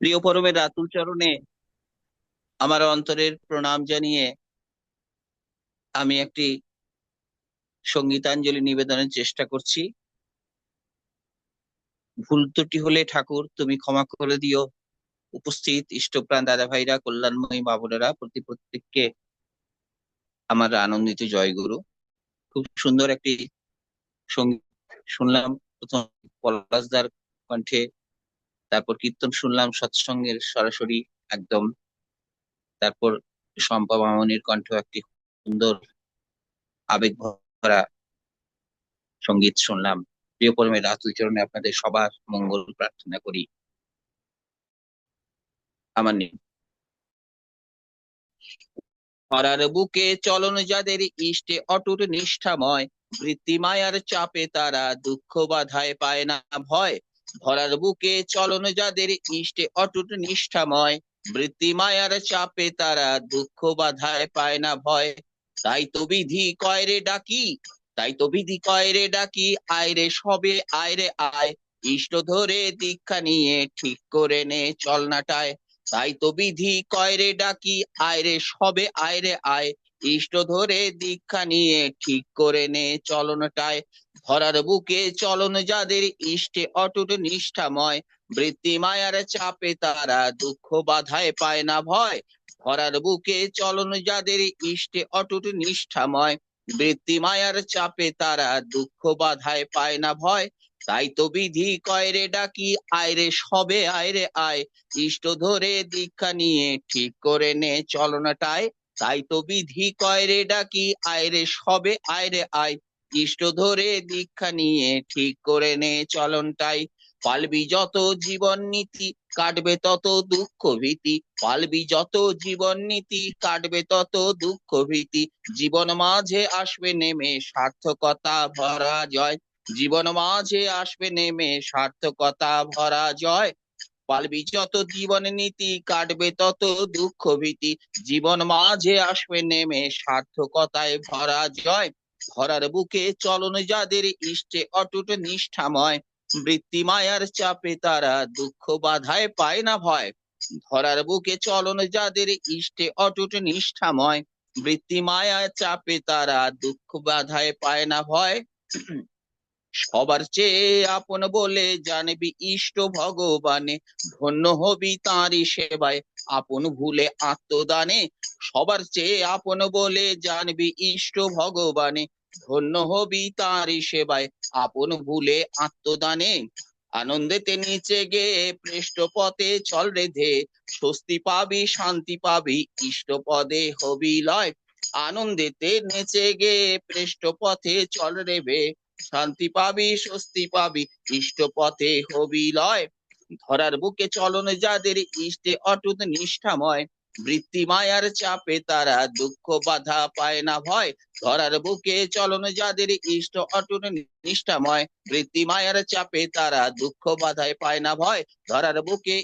প্রিয় পরমের রাতুল চরণে আমার অন্তরের প্রণাম জানিয়ে আমি একটি সঙ্গীতাঞ্জলি নিবেদনের চেষ্টা করছি। ভুল ত্রুটি হলে ঠাকুর, তুমি ক্ষমা করে দিও। উপস্থিত ইষ্টপ্রাণ দাদা ভাইরা কল্যাণময়ী বাবুরেরা প্রতি প্রত্যেককে আমার আনন্দিত জয়গুরু। খুব সুন্দর একটি সংগীত শুনলাম। প্রথম পলাশদার কণ্ঠে তারপর কীর্তন শুনলাম সৎসঙ্গের সরাসরি একদম। তারপর শম্পা মামনির কণ্ঠ একটি সুন্দর আবেগ ভরা সংগীত শুনলাম। প্রিয় পরমের রাতুল চরণে আপনাদের সবার মঙ্গল প্রার্থনা করি। আমার নেই হরার বুকে চলন যাদের ইষ্টে অটুট নিষ্ঠাময় বৃত্তি মায়ার চাপে তারা দুঃখ বাধায় পায় না ভয়। ধরার বুকে চলন যাদের ইষ্টে অটুট নিষ্ঠাময়, বৃত্তি মায়ার চাপে তারা দুঃখ বাধায় পায় না ভয়। তাই তো বিধি কয়রে ডাকি, তাই তো বিধি কয়রে ডাকি আয়রে সবে আয়রে আয়। ইষ্ট ধরে দীক্ষা নিয়ে ঠিক করে নে চলনাটায়। তাই তো বিধি কয়রে ডাকি আয়রে সবে আয়রে আয়। ইষ্ট ধরে দীক্ষা নিয়ে ঠিক করে নে চলনটায়। ধরার বুকে চলন যাদের ইষ্টে অটুট নিষ্ঠাময়, বৃত্তি মায়ার চাপে তারা দুঃখ বাধায় পায় না ভয়। ধরার বুকে চলন যাদের ইষ্টে অটুট নিষ্ঠাময়, বৃত্তি মায়ার চাপে তারা দুঃখ বাধায় পায় না ভয়। তাই তো বিধি কয়রে ডাকি আয়রে সবে আয়রে আয়। ইষ্ট ধরে দীক্ষা নিয়ে ঠিক করে নে চলনাটায়। তাই তো বিধি কয়রে ডাকি আয়রে সবে আয়রে আয়। ইষ্ট ধরে দীক্ষা নিয়ে ঠিক করে নে চলনটাই। পালবি যত জীবন নীতি, কাটবে তত দুঃখ ভীতি। পালবি যত জীবন নীতি, কাটবে তত দুঃখ ভীতি। জীবন মাঝে আসবে নেমে সার্থকতা ভরা জয়। জীবন মাঝে আসবে নেমে সার্থকতা ভরা জয়। পালবি যত জীবন নীতি, কাটবে তত দুঃখ ভীতি। জীবন মাঝে আসবে নেমে, সার্থকতায় ভরা জয়। ধরার বুকে চলন যাদের ইষ্টে অটুট নিষ্ঠাময়। বৃত্তি মায়ার চাপে তারা দুঃখ বাধায় পায় না ভয়। ধরার বুকে চলন যাদের ইষ্টে অটুট নিষ্ঠাময়। বৃত্তি মায়ার চাপে তারা দুঃখ বাধায় পায় না ভয়। সবার চেয়ে আপন বলে জানবি ইষ্ট ভগবানে, ধন্য হবি তাঁরই সেবায়। আপন ভুলে আত্মদানে, সবার চেয়ে আপন বলে জানবি ইষ্ট ভগবানে, ধন্য হবি তাঁরই সেবায়। আপন ভুলে আত্মদানে, আনন্দেতে নিচে গে পৃষ্ঠ পথে চল রেধে স্বস্তি পাবি, শান্তি পাবি, ইষ্ট পদে হবি লয়। আনন্দেতে নেচে গে পৃষ্ঠ পথে চল রেবে শান্তি পাবি, স্বস্তি পাবি ইষ্ট পথে হবি লয়। ধরার বুকে চলন যাদের ইষ্টে অটুট নিষ্ঠাময় বৃত্তি মায়ার চাপে তারা দুঃখ বাধা পায় না ভয়। ধরার বুকে চলন যাদের ইষ্ট অটুট নিষ্ঠাময় বৃত্তি মায়ার চাপে তারা দুঃখ বাধায় পায় না ভয়। ধরার বুকে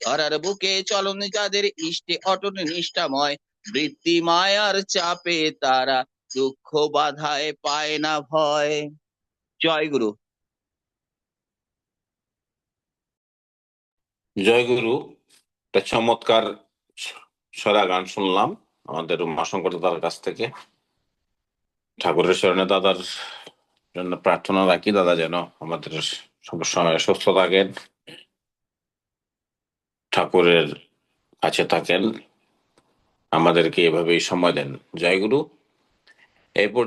ধরার বুকে চলন যাদের ইষ্টে অটুট নিষ্ঠাময় বৃত্তি মায়ার চাপে তারা দুঃখ বাধায় পায় না ভয়। জয় গুরু। জয় গুরু। একটা চমৎকার সরা গান শুনলাম আমাদের উমাশঙ্কর দাদার কাছ থেকে। ঠাকুরের শরণে দাদার জন্য প্রার্থনা রাখি, দাদা যেন আমাদের সবসময় সুস্থ থাকেন, ঠাকুরের কাছে থাকেন। আমাদেরকে এভাবেই সময় দেন। জয় গুরু। able